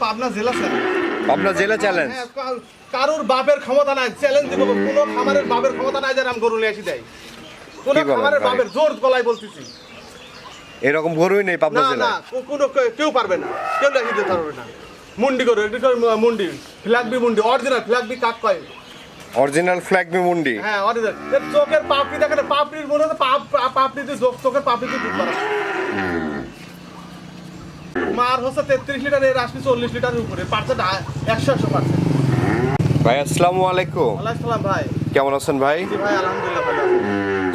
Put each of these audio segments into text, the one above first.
পাবনা জেলা স্যার পাবনা জেলা চ্যালেঞ্জ কারোর বাপের ক্ষমতা নাই চ্যালেঞ্জ দিব। কোনো খামারের বাপের ক্ষমতা নাই যে রাম গরু নিয়ে আসি দেয়। কোনো খামারের বাপের জোর গলায় বলতেছি। এরকম গরুই নেই পাবনা কোনো কেউ পারবে না। কেউ লেখি দিতে পারবে না। মুন্ডি করে মু- মুন্ডি। ফ্ল্যাগবি মুন্ডি অরিজিনাল ফ্ল্যাগবি কাক কয়? অরিজিনাল ফ্ল্যাগ মুন্ডি। হ্যাঁ অরিজিনাল চোখের পাপড়ি দেখেন পাপড়ির মনে হচ্ছে পাপ চোখের পাপড়ি দিয়ে দুধ মার হচ্ছে তেত্রিশ লিটার এর আসবে চল্লিশ লিটারের উপরে। পার্সেন্ট একশো একশো পার্সেন্ট ভাই আসসালামু আলাইকুম। আলাইসালাম ভাই। কেমন আছেন ভাই? ভাই আলহামদুলিল্লাহ ভালো।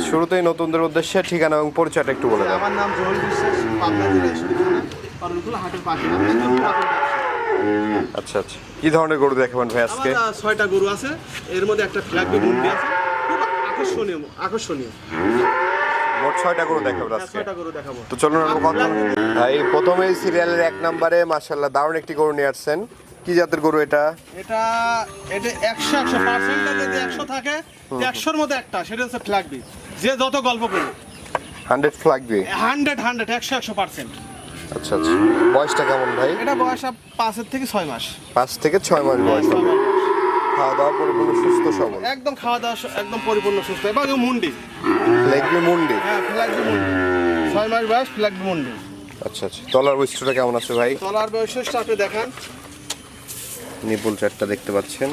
শুরুতেই নতুনদের উদ্দেশ্যে ঠিকানা এবং পরিচয়টা একটু বলে দেন আমার নাম জহুল বিশ্বাস পাবনা জেলা ঈশ্বরী থানা হাটের পাশে। আচ্ছা আচ্ছা। কি ধরনের গরু দেখাবেন ভাই আজকে? আমার ছয়টা গরু আছে। এর মধ্যে একটা ফ্ল্যাগবি মুন্ডি আছে। খুব আকর্ষণীয় আকর্ষণীয়। মোট ছয়টা গরু দেখাবেন হ্যাঁ, আজকে। দেখাবো। তো চলুন আমরা কথা ভাই প্রথমে সিরিয়ালের এক নম্বরে মাশাল্লাহ দারুণ একটি গরু নিয়ে আসছেন। কি জাতের গরু এটা? এটা এটা একশো একশো পার্সেন্টটা যদি একশো থাকে একশোর মধ্যে একটা সেটা হচ্ছে ফ্ল্যাগবি যে যত গল্প করবে হান্ড্রেড ফ্ল্যাগবি হান্ড্রেড হান্ড্রেড একশো একশো পার্সেন্ট। আচ্ছা আচ্ছা। বয়সটা কেমন ভাই? এটা বয়স পাঁচের থেকে ছয় মাস। পাঁচ থেকে ছয় মাস বয়স ছয় হবে মাস বয়স। খাওয়া দাওয়া পরিপূর্ণ সুস্থ সবল। একদম খাওয়া দাওয়া একদম পরিপূর্ণ সুস্থ। এবং মুন্ডি। লেগবি মুন্ডি? হ্যাঁ ফ্ল্যাগবি মুন্ডি। ছয় মাস বয়স ফ্ল্যাগবি মুন্ডি। আচ্ছা আচ্ছা। তলার বৈশিষ্ট্যটা কেমন আছে ভাই? তলার বৈশিষ্ট্য আপনি দেখেন। নিপুল চারটা দেখতে পাচ্ছেন।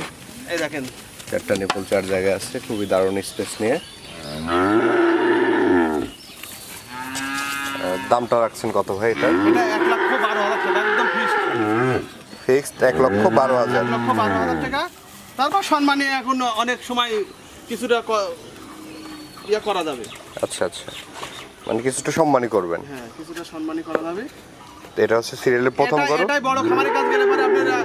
এই দেখেন। চারটা নিপুল চার জায়গায় আছে। খুবই দারুণ স্পেস নিয়ে। দামটা রাখছেন কত ভাই এটা? এটা এক লক্ষ বারো হাজার টাকা একদম ফিক্সড ফিক্সড এক লক্ষ বারো হাজার। এক লক্ষ বারো হাজার টাকা। তারপর সম্মানে এখন অনেক সময় কিছুটা ইয়ে করা যাবে। আচ্ছা আচ্ছা। মানে কিছুটা সম্মানই করবেন। হ্যাঁ কিছুটা সম্মানই করা যাবে। এটা হচ্ছে সিরিয়ালের প্রথম গরু এটাই বড় খামারের কাজ গেলে পরে আপনারা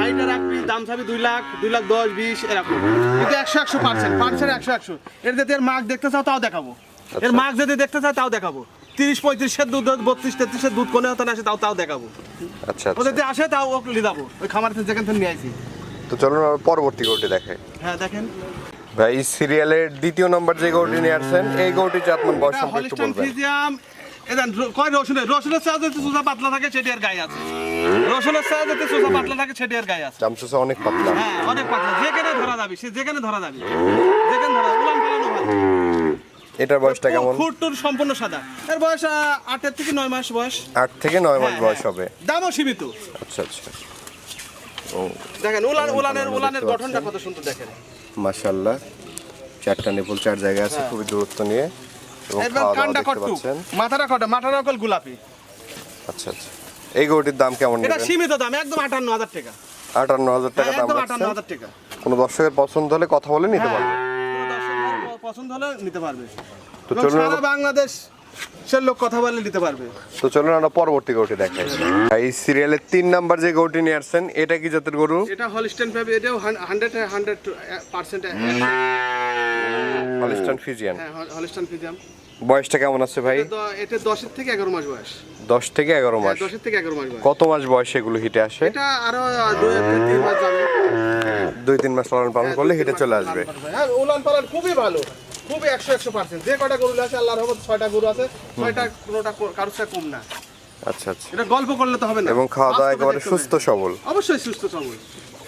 হাইটে রাখবি দাম চাবি দুই লাখ দুই লাখ দশ বিশ এরকম। কিন্তু একশো একশো পার্সেন্ট পার্সেন্ট একশো একশো। এর যদি এর মার্ক দেখতে চাও তাও দেখাবো। এর আচ্ছা। মার্ক যদি দেখতে চাও তাও দেখাবো। তিরিশ পঁয়ত্রিশের দুধ বত্রিশ তেত্রিশের দুধ কোনে হতে না আসে তাও তাও দেখাবো। আচ্ছা আচ্ছা। যদি আসে তাও ও নিয়ে যাব। ওই খামার থেকে যেখান থেকে নিয়ে আসি। তো চলুন পরবর্তী গরুটি দেখে হ্যাঁ দেখেন। ভাই সিরিয়ালের দ্বিতীয় নম্বর যে গরুটি নিয়ে আসছেন এই গরুটির জাতমান বয়স সম্পর্কে একটু বলবেন। কয় রসুনের রসুনের যদি চুষা পাতলা থাকে সেটি আর গায়ে আছে। রসুনের যদি চুষা পাতলা থাকে সেটি আর গায়ে আছে। চামচুসা অনেক পাতলা। হ্যাঁ অনেক পাতলা। যেখানে ধরা যাবে সে যেখানে ধরা যাবে। যেখানে ধরা উলান পালানো ভালো এটার বয়সটা কেমন? ফুট টুর সম্পূর্ণ সাদা। এর বয়স আটের থেকে নয় মাস বয়স। আট থেকে নয় মাস হ্যাঁ, বয়স হ্যাঁ। হবে। দামও সীমিত। আচ্ছা আচ্ছা। দেখেন উলান উলানের উলানের গঠনটা কত সুন্দর দেখেন। মাশাল্লাহ চারটা নিপুল চার জায়গায় আছে হ্যাঁ। খুবই দূরত্ব নিয়ে। এবং কট্টু মাথাটা কটা মাথাটা কল গোলাপি। আচ্ছা আচ্ছা। এই গরুটির দাম কেমন এটা সীমিত দাম একদম আটান্ন হাজার টাকা। আটান্ন হাজার টাকা হ্যাঁ, দাম একদম আটান্ন রাখছেন হাজার টাকা। কোনো দর্শকের পছন্দ হলে কথা বলে নিতে হ্যাঁ, পারবে। কোনো দর্শকের পছন্দ হলে নিতে পারবে। তো চলুন বাংলাদেশ সে লোক কথা বলে নিতে পারবে। তো চলুন আমরা পরবর্তী গরুটি দেখাই। এই সিরিয়ালের তিন নাম্বার যে গরুটি নিয়ে আসছেন এটা কি জাতের গরু? এটা হলিস্টেন পাবে এটাও hundred hundred percent Holstein Friesian হ্যাঁ হলিস্টেন ফিজিয়াম বয়সটা কেমন আছে ভাই? এটা দশের থেকে এগারো মাস বয়স। দশ থেকে এগারো হ্যাঁ, মাস। দশের থেকে এগারো মাস বয়স। কত মাস বয়সে এগুলো হিটে আসে? এটা আরও দুই থেকে তিন মাস যাবে। দুই তিন মাস লালন পালন করলে হিটে চলে আসবে। হ্যাঁ উলান পালান খুবই ভালো। খুবই একশো একশো পার্সেন্ট যে কটা গরু আছে আল্লাহর রহমত ছয়টা গরু আছে ছয়টা কোনোটা কারোর সাথে কম না। আচ্ছা আচ্ছা। এটা গল্প করলে তো হবে না। এবং খাওয়া দাওয়া একেবারে সুস্থ সবল। অবশ্যই সুস্থ সবল।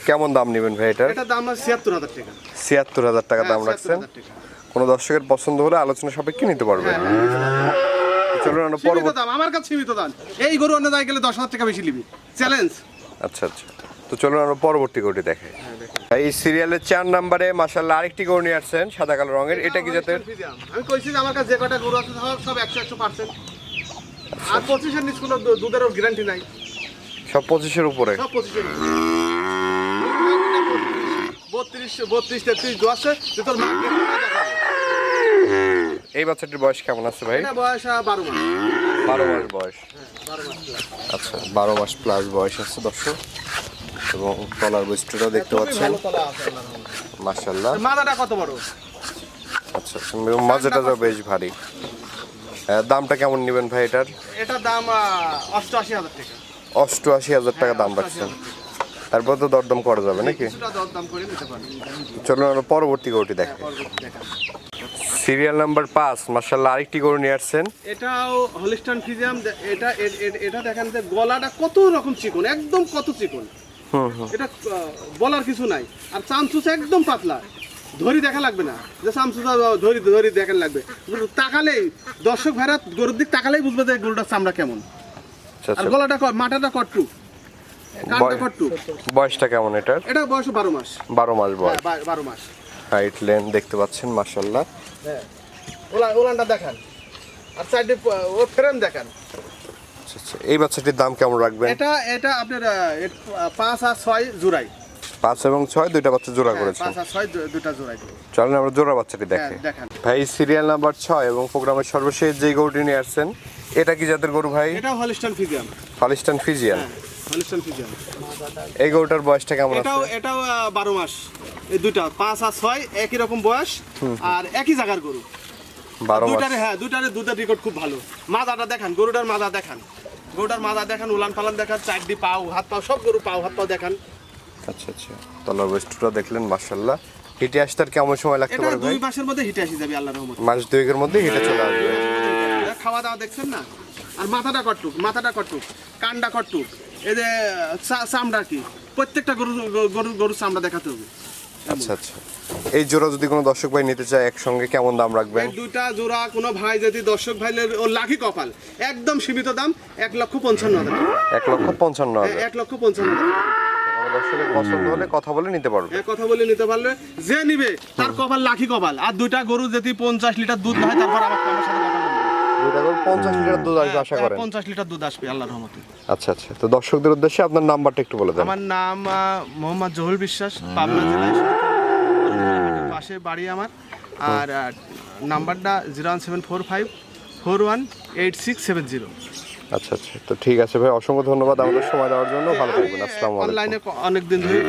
কেমন দাম নেবেন ভাই এটার? এটা দাম আছে ছিয়াত্তর হাজার টাকা। ছিয়াত্তর হাজার টাকা দাম হ্যাঁ, রাখছেন। কোনো দর্শকের পছন্দ হলে আলোচনা সাপেক্ষে নিতে পারবেন। চলুন আমরা পরবর্তী দাম আমার কাছে সীমিত দাম। এই গরু অন্য জায়গায় গেলে দশ হাজার টাকা বেশি নিবি। চ্যালেঞ্জ আচ্ছা আচ্ছা। তো চলুন আমরা পরবর্তী গরুটি দেখাই। এই সিরিয়ালের চার নাম্বারে মাসাল্লাহ আরেকটি গরু নিয়ে আসছেন সাদা কালো রঙের। এটা কি জাতের? আমি কইছি যে আমার কাছে যে কটা গরু আছে সব একশো একশো পার্সেন্ট আর পঁচিশের নিচ কোনো দুধেরও গ্যারান্টি নাই। সব পঁচিশের উপরে? সব পঁচিশের বত্রিশ বত্রিশ তেত্রিশ দু আছে তোর। এই বাচ্চাটির বয়স কেমন আছে ভাই? বয়স বারো মাস। বারো মাস বয়স। plus। আচ্ছা বারো মাস প্লাস বয়স আছে দর্শক। এবং তলার বৈশিষ্ট্যটাও দেখতে পাচ্ছেন। মাসাল্লাহ মাথাটা কত বড়? আচ্ছা এবং বেশ ভারী। দামটা কেমন নেবেন ভাই এটার? এটার দাম অষ্টআশি হাজার টাকা। অষ্টআশি হাজার টাকা দাম হ্যাঁ, রাখছেন। তারপর তো দরদম করা যাবে নাকি? চলুন আমরা পরবর্তী গরুটি দেখে। সিরিয়াল নাম্বার পাঁচ মার্শাল্লাহ আরেকটি গরু নিয়ে আসছেন। এটাও হলিস্টান ফিজিয়াম এটা এটা দেখেন যে গলাটা কত রকম চিকন একদম কত চিকন। এটা বলার কিছু নাই। আর চামচুস একদম পাতলা। ধরি দেখা লাগবে না। যে চামচুসা ধরি ধরি দেখা লাগবে। তাকালেই দর্শক ভাইরা গরুর দিক তাকালেই বুঝবে যে গরুটার চামড়া কেমন। আচ্ছা আর আচ্ছা। গলাটা মাথাটা কট্টু বয়সটা কেমন এটার? এটা বয়স বারো মাস। বারো মাস হ্যাঁ, বয়স। বারো মাস। হাইট লেন দেখতে পাচ্ছেন মার্শাল্লাহ হ্যাঁ। ওলা ওলানটা দেখান। আর সাইডে ও ফ্রেম দেখান। আচ্ছা আচ্ছা। এই বাচ্চাটির দাম কেমন রাখবেন? এটা এটা আপনার পাঁচ আর ছয় জোড়াই। পাঁচ এবং ছয় দুইটা বাচ্চা জোড়া হ্যাঁ, জোড়াই চলেন আমরা জোড়া বাচ্চাটি হ্যাঁ দেখে। ভাই সিরিয়াল নাম্বার ছয় এবং প্রোগ্রামের সর্বশেষ যে গরুটি নিয়ে আসছেন এটা কি জাতের গরু ভাই? এটাও হলিস্টান ফিজিয়াম হলিস্টান ফিজিয়ান হলিস্টান ফিজিয়াম এই গরুটার বয়সটা কেমন এটাও এটাও বারো মাস। এই দুইটা পাঁচ আর ছয় একই রকম বয়স আর একই জায়গার গরু। বারো মাস। দুইটারে হ্যাঁ দুইটারে দুধের রেকর্ড খুব ভালো। মাদাটা দেখান গরুটার মাদা দেখান। গরুটার মাদা দেখান উলান পালান দেখান চারটি পাও হাত পাও সব গরু পাও হাত পাও দেখান। আচ্ছা আচ্ছা। তলার বৈশিষ্ট্যটা দেখলেন মার্শাল্লাহ হিটে আসতে আর কেমন সময় লাগতে পারে দুই মাসের মধ্যে হিটে আসি যাবে আল্লাহ রহমত। মাস দুয়েকের মধ্যে হিটে চলে আসবে। খাওয়া দাওয়া দেখছেন না? আর মাথাটা কটুক মাথাটা কটুক কানটা কটুক এই যে চামড়া কি? প্রত্যেকটা গরু গরু গরুর চামড়া দেখাতে হবে। আচ্ছা আচ্ছা। এই জোড়া যদি কোনো দর্শক ভাই নিতে চায় একসঙ্গে কেমন দাম রাখবেন? দুইটা জোড়া কোনো ভাই যদি দর্শক ভাইলের ও লাখি কপাল একদম সীমিত দাম এক লক্ষ পঞ্চান্ন হাজার টাকা। এক লক্ষ পঞ্চান্ন হ্যাঁ, হাজার। এক লক্ষ পঞ্চান্ন হাজার দর্শকের পছন্দ হলে কথা বলে নিতে পারবে। কথা বলে নিতে পারলে যে নিবে তার কপাল লাখি কপাল। আর দুইটা গরু যদি পঞ্চাশ লিটার দুধ হয় তারপর আমার আমার সাথে কথা বলবে। দুইটা করে পঞ্চাশ লিটার দুধ আসবে আশা করেন। পঞ্চাশ লিটার দুধ আসবে আল্লাহ রহমতে। আচ্ছা আচ্ছা। তো দর্শকদের উদ্দেশ্যে আপনার নাম্বারটা একটু বলে দেন। আমার নাম মোহাম্মদ জহুল বিশ্বাস পাবনা জেলায়। পাশে বাড়ি আমার। আর নাম্বারটা zero one seven four five four one eight six seven zero. আচ্ছা আচ্ছা। তো ঠিক আছে ভাই অসংখ্য ধন্যবাদ আমাদের সময় দেওয়ার জন্য। ভালো থাকবেন। আসসালামু আলাইকুম। অনলাইনে অনেক দিন ধরে